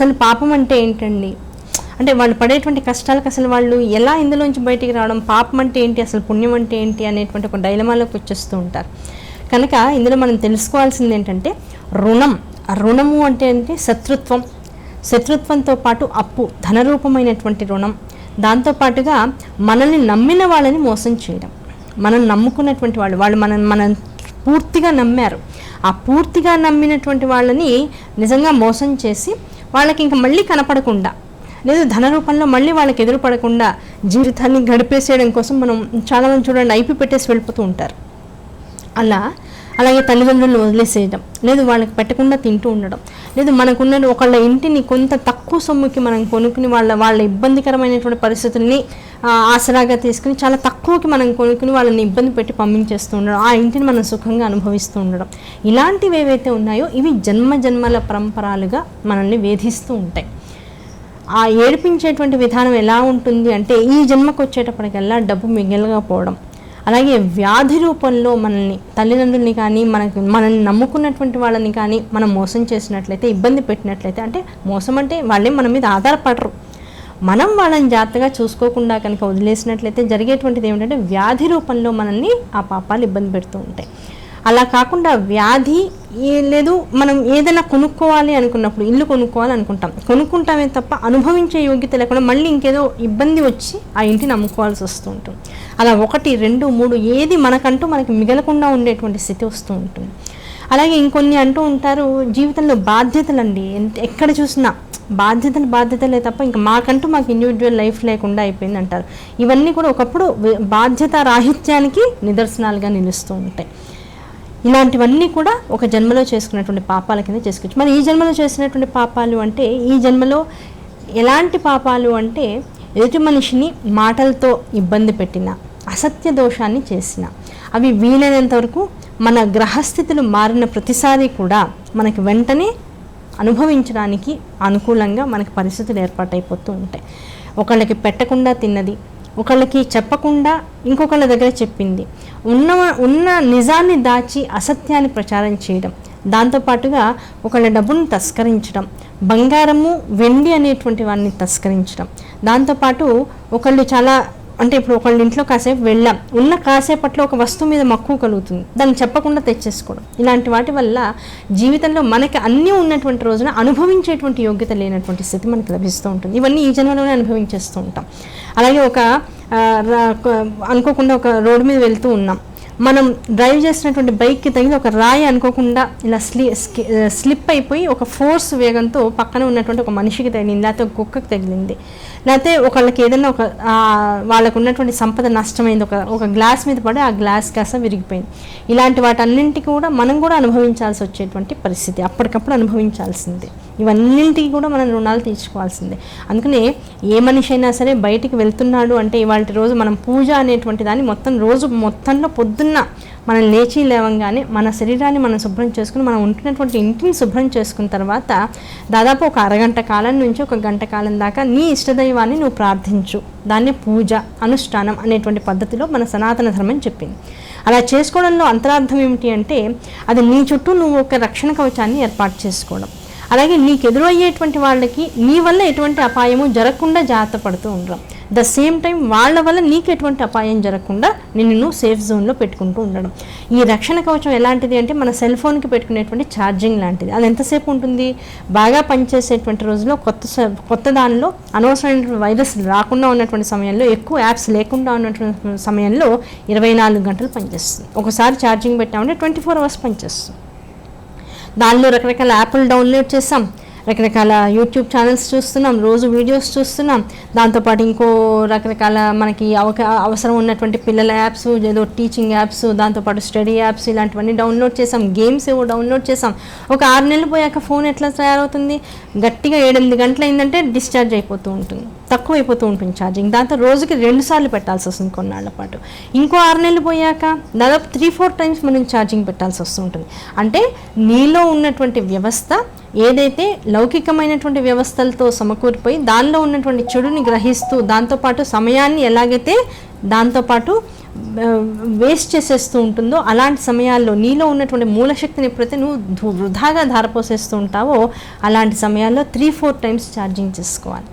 అసలు పాపం అంటే ఏంటండి? అంటే వాళ్ళు పడేటువంటి కష్టాలకు అసలు వాళ్ళు ఎలా ఇందులోంచి బయటికి రావడం? పాపం అంటే ఏంటి? అసలు పుణ్యం అంటే ఏంటి? అనేటువంటి ఒక డైలమాలోకి వచ్చేస్తూ ఉంటారు. కనుక ఇందులో మనం తెలుసుకోవాల్సింది ఏంటంటే రుణం. రుణము అంటే ఏంటి? శత్రుత్వం. శత్రుత్వంతో పాటు అప్పు ధనరూపమైనటువంటి రుణం. దాంతోపాటుగా మనల్ని నమ్మిన వాళ్ళని మోసం చేయడం. మనం నమ్ముకున్నటువంటి వాళ్ళు వాళ్ళు మనం మనం పూర్తిగా నమ్మారు. ఆ పూర్తిగా నమ్మినటువంటి వాళ్ళని నిజంగా మోసం చేసి వాళ్ళకి ఇంకా మళ్ళీ కనపడకుండా లేదు ధన రూపంలో మళ్ళీ వాళ్ళకి ఎదురుపడకుండా జీవితాన్ని గడిపేసేయడం కోసం మనం చాలామంది చూడండి ఐపి పెట్టేసి వెళ్ళిపోతూ ఉంటారు. అలా అలాగే తల్లిదండ్రులను వదిలేసేయడం లేదు వాళ్ళకి పెట్టకుండా తింటూ ఉండడం. లేదు మనకున్న ఒకళ్ళ ఇంటిని కొంత తక్కువ సొమ్ముకి మనం కొనుక్కుని వాళ్ళ వాళ్ళ ఇబ్బందికరమైనటువంటి పరిస్థితుల్ని ఆసరాగా తీసుకుని చాలా తక్కువకి మనం కొనుక్కుని వాళ్ళని ఇబ్బంది పెట్టి పంపించేస్తూ ఉండడం ఆ ఇంటిని మనం సుఖంగా అనుభవిస్తూ ఉండడం. ఇలాంటివి ఏవైతే ఉన్నాయో ఇవి జన్మ జన్మల పరంపరాలుగా మనల్ని వేధిస్తూ ఉంటాయి. ఆ ఏడిపించేటువంటి విధానం ఎలా ఉంటుంది అంటే ఈ జన్మకు వచ్చేటప్పటికల్లా డబ్బు మిగలకపోవడం అలాగే వ్యాధి రూపంలో మనల్ని తల్లిదండ్రుల్ని కానీ మనకు మనల్ని నమ్ముకున్నటువంటి వాళ్ళని కానీ మనం మోసం చేసినట్లయితే ఇబ్బంది పెట్టినట్లయితే అంటే మోసం అంటే వాళ్ళే మన మీద ఆధారపడరు. మనం వాళ్ళని జాగ్రత్తగా చూసుకోకుండా కనుక వదిలేసినట్లయితే జరిగేటువంటిది ఏమిటంటే వ్యాధి రూపంలో మనల్ని ఆ పాపాలు ఇబ్బంది పెడుతూ ఉంటాయి. అలా కాకుండా వ్యాధి ఏ- లేదు మనం ఏదైనా కొనుక్కోవాలి అనుకున్నప్పుడు ఇల్లు కొనుక్కోవాలి అనుకుంటాం. కొనుక్కుంటామే తప్ప అనుభవించే యోగ్యత లేకుండా మళ్ళీ ఇంకేదో ఇబ్బంది వచ్చి ఆ ఇంటిని అమ్ముకోవాల్సి వస్తూ ఉంటుంది. అలా ఒకటి రెండు మూడు ఏది మనకంటూ మనకి మిగలకుండా ఉండేటువంటి స్థితి వస్తూ ఉంటుంది. అలాగే ఇంకొన్ని అంటూ ఉంటారు జీవితంలో బాధ్యతలండి. ఎంత- ఎక్కడ చూసినా బాధ్యతలు బాధ్యతలే తప్ప ఇంకా మాకంటూ మాకు ఇండివిజువల్ లైఫ్ లేకుండా అయిపోయింది అంటారు. ఇవన్నీ కూడా ఒకప్పుడు బాధ్యత రాహిత్యానికి నిదర్శనాలుగా నిలుస్తూ ఉంటాయి. ఇలాంటివన్నీ కూడా ఒక జన్మలో చేసుకున్నటువంటి పాపాల కింద చేసుకోవచ్చు. మరి ఈ జన్మలో చేసినటువంటి పాపాలు అంటే ఈ జన్మలో ఎలాంటి పాపాలు అంటే ఎదుటి మనిషిని మాటలతో ఇబ్బంది పెట్టిన అసత్య దోషాన్ని చేసిన అవి వీలైనంత వరకు మన గ్రహస్థితులు మారిన ప్రతిసారి కూడా మనకి వెంటనే అనుభవించడానికి అనుకూలంగా మనకి పరిస్థితులు ఏర్పాటైపోతూ ఉంటాయి. ఒకళ్ళకి పెట్టకుండా తిన్నది ఒకళ్ళకి చెప్పకుండా ఇంకొకళ్ళ దగ్గర చెప్పింది. ఉన్న ఉన్న నిజాన్ని దాచి అసత్యాన్ని ప్రచారం చేయడం. దాంతోపాటుగా ఒకళ్ళ డబ్బును తస్కరించడం. బంగారము వెండి అనేటువంటి వాడిని తస్కరించడం. దాంతోపాటు ఒకళ్ళు చాలా అంటే ఇప్పుడు ఒకళ్ళ ఇంట్లో కాసేపు వెళ్ళాం. ఉన్న కాసేపట్లో ఒక వస్తువు మీద మక్కువ కలుగుతుంది. దాన్ని చెప్పకుండా తెచ్చేసుకోవడం. ఇలాంటి వాటి వల్ల జీవితంలో మనకి అన్నీ ఉన్నటువంటి రోజున అనుభవించేటువంటి యోగ్యత లేనటువంటి స్థితి మనకి లభిస్తూ ఉంటుంది. ఇవన్నీ ఈ జన్మలోనే అనుభవించేస్తూ ఉంటాం. అలాగే ఒక ఒక- అనుకోకుండా ఒక రోడ్డు మీద వెళ్తూ ఉన్నాం. మనం డ్రైవ్ చేసినటువంటి బైక్కి తగిలి ఒక రాయి అనుకోకుండా ఇలా స్లి స్కి- స్లిప్ అయిపోయి ఒక ఫోర్స్ వేగంతో పక్కన ఉన్నటువంటి ఒక మనిషికి తగిలింది లేకపోతే ఒక కుక్కకి తగిలింది. లేకపోతే ఒకళ్ళకి ఏదైనా ఒక వాళ్ళకు ఉన్నటువంటి సంపద నష్టమైంది ఒక ఒక గ్లాస్ మీద పడి ఆ గ్లాస్ కాస్త విరిగిపోయింది. ఇలాంటి వాటన్నింటికి కూడా మనం కూడా అనుభవించాల్సి వచ్చేటువంటి పరిస్థితి అప్పటికప్పుడు అనుభవించాల్సిందే. ఇవన్నింటికి కూడా మనం రుణాలు తీర్చుకోవాల్సిందే. అందుకనే ఏ మనిషి అయినా సరే బయటికి వెళ్తున్నాడు అంటే ఇవాళ రోజు మనం పూజ అనేటువంటి దాన్ని మొత్తం రోజు మొత్తంలో పొద్దున్న మనం లేచి లేవంగానే మన శరీరాన్ని మనం శుభ్రం చేసుకుని మనం ఉంటున్నటువంటి ఇంటిని శుభ్రం చేసుకున్న తర్వాత దాదాపు ఒక అరగంట కాలం నుంచి ఒక గంట కాలం దాకా నీ ఇష్టదైవాన్ని నువ్వు ప్రార్థించు. దాన్ని పూజ అనుష్ఠానం అనేటువంటి పద్ధతిలో మన సనాతన ధర్మం చెప్పింది. అలా చేసుకోవడంలో అంతరార్థం ఏమిటి అంటే అది నీ చుట్టూ నువ్వు ఒక రక్షణ కవచాన్ని ఏర్పాటు చేసుకోవడం. అలాగే నీకు ఎదురయ్యేటువంటి వాళ్ళకి నీ వల్ల ఎటువంటి అపాయము జరగకుండా జాగ్రత్త పడుతూ ఉండడం. ద సేమ్ టైం వాళ్ళ వల్ల నీకు ఎటువంటి అపాయం జరగకుండా నిన్ను నువ్వు సేఫ్ జోన్లో పెట్టుకుంటూ ఉండడం. ఈ రక్షణ కవచం ఎలాంటిది అంటే మన సెల్ ఫోన్కి పెట్టుకునేటువంటి ఛార్జింగ్ లాంటిది. అది ఎంతసేపు ఉంటుంది? బాగా పనిచేసేటువంటి రోజులో కొత్త స- కొత్త దానిలో అనవసరమైనటువంటి వైరస్ రాకుండా ఉన్నటువంటి సమయంలో ఎక్కువ యాప్స్ లేకుండా ఉన్నటువంటి సమయంలో ఇరవై నాలుగు గంటలు పనిచేస్తుంది. ఒకసారి ఛార్జింగ్ పెట్టామంటే ట్వంటీ ఫోర్ అవర్స్ పనిచేస్తుంది. దానిలో రకరకాల యాప్లు డౌన్లోడ్ చేసాం రకరకాల యూట్యూబ్ ఛానల్స్ చూస్తున్నాం. రోజు వీడియోస్ చూస్తున్నాం. దాంతోపాటు ఇంకో రకరకాల మనకి అవక అవసరం ఉన్నటువంటి పిల్లల యాప్స్ ఏదో టీచింగ్ యాప్స్ దాంతోపాటు స్టడీ యాప్స్ ఇలాంటివన్నీ డౌన్లోడ్ చేసాం గేమ్స్ ఏవో డౌన్లోడ్ చేసాం ఒక ఆరు నెలలు పోయాక ఫోన్ ఎట్లా తయారవుతుంది? గట్టిగా ఏడెనిమిది గంటలు అయిందంటే డిశ్చార్జ్ అయిపోతూ ఉంటుంది. తక్కువ అయిపోతూ ఉంటుంది ఛార్జింగ్ దాంతో రోజుకి రెండు సార్లు పెట్టాల్సి వస్తుంది కొన్నాళ్ళ పాటు. ఇంకో ఆరు నెలలు పోయాక దాదాపు త్రీ ఫోర్ టైమ్స్ మనం ఛార్జింగ్ పెట్టాల్సి వస్తుంటుంది అంటే నీలో ఉన్నటువంటి వ్యవస్థ ఏదైతే లౌకికమైనటువంటి వ్యవస్థలతో సమకూరిపోయి దానిలో ఉన్నటువంటి చెడుని గ్రహిస్తూ దాంతోపాటు సమయాన్ని ఎలాగైతే దాంతోపాటు వేస్ట్ చేసేస్తూ ఉంటుందో అలాంటి సమయాల్లో నీలో ఉన్నటువంటి మూలశక్తిని ఎప్పుడైతే నువ్వు వృధాగా ధారపోసేస్తూ ఉంటావో అలాంటి సమయాల్లో త్రీ ఫోర్ టైమ్స్ ఛార్జింగ్ చేసుకోవాలి.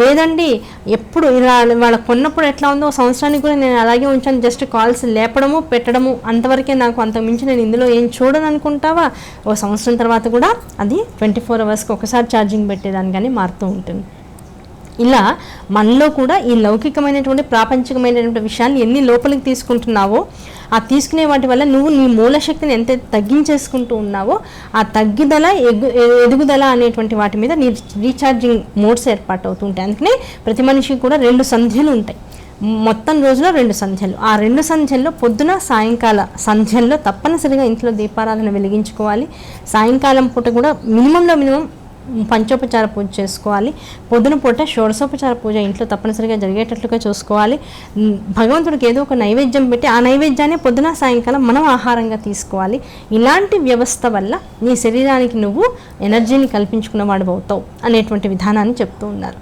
లేదండి ఎప్పుడు ఇలా వాళ్ళ కొన్నప్పుడు ఎట్లా ఉందో సంవత్సరానికి కూడా నేను అలాగే ఉంచాను. జస్ట్ కాల్స్ లేపడము పెట్టడము అంతవరకే నాకు అంతకుమించి నేను ఇందులో ఏం చూడను అనుకుంటావా ఓ సంవత్సరం తర్వాత కూడా అది ట్వంటీ ఫోర్ అవర్స్కి ఒకసారి ఛార్జింగ్ పెట్టేదానికని మారుతూ ఉంటుంది. ఇలా మనలో కూడా ఈ లౌకికమైనటువంటి ప్రాపంచికమైనటువంటి విషయాన్ని ఎన్ని లోపలికి తీసుకుంటున్నావో ఆ తీసుకునే వాటి వల్ల నువ్వు నీ మూలశక్తిని ఎంత తగ్గించేసుకుంటూ ఉన్నావో ఆ తగ్గిదల ఎగు ఎ- ఎదుగుదల అనేటువంటి వాటి మీద నీ రీఛార్జింగ్ మోడ్స్ ఏర్పాటు అవుతుంటాయి అందుకనే ప్రతి మనిషికి కూడా రెండు సంధ్యలు ఉంటాయి. మొత్తం రోజులో రెండు సంధ్యలు. ఆ రెండు సంధ్యల్లో పొద్దున సాయంకాల సంధ్యల్లో తప్పనిసరిగా ఇంట్లో దీపారాధన వెలిగించుకోవాలి. సాయంకాలం పూట కూడా మినిమంలో మినిమం పంచోపచార పూజ చేసుకోవాలి. పొద్దున పూట షోడశోపచార పూజ ఇంట్లో తప్పనిసరిగా జరిగేటట్లుగా చూసుకోవాలి. భగవంతుడికి ఏదో ఒక నైవేద్యం పెట్టి ఆ నైవేద్యాన్ని పొద్దున సాయంకాలం మనం ఆహారంగా తీసుకోవాలి. ఇలాంటి వ్యవస్థ వల్ల నీ శరీరానికి నువ్వు ఎనర్జీని కల్పించుకున్న వాడు అవుతావు అనేటువంటి విధానాన్ని చెప్తూ ఉన్నారు.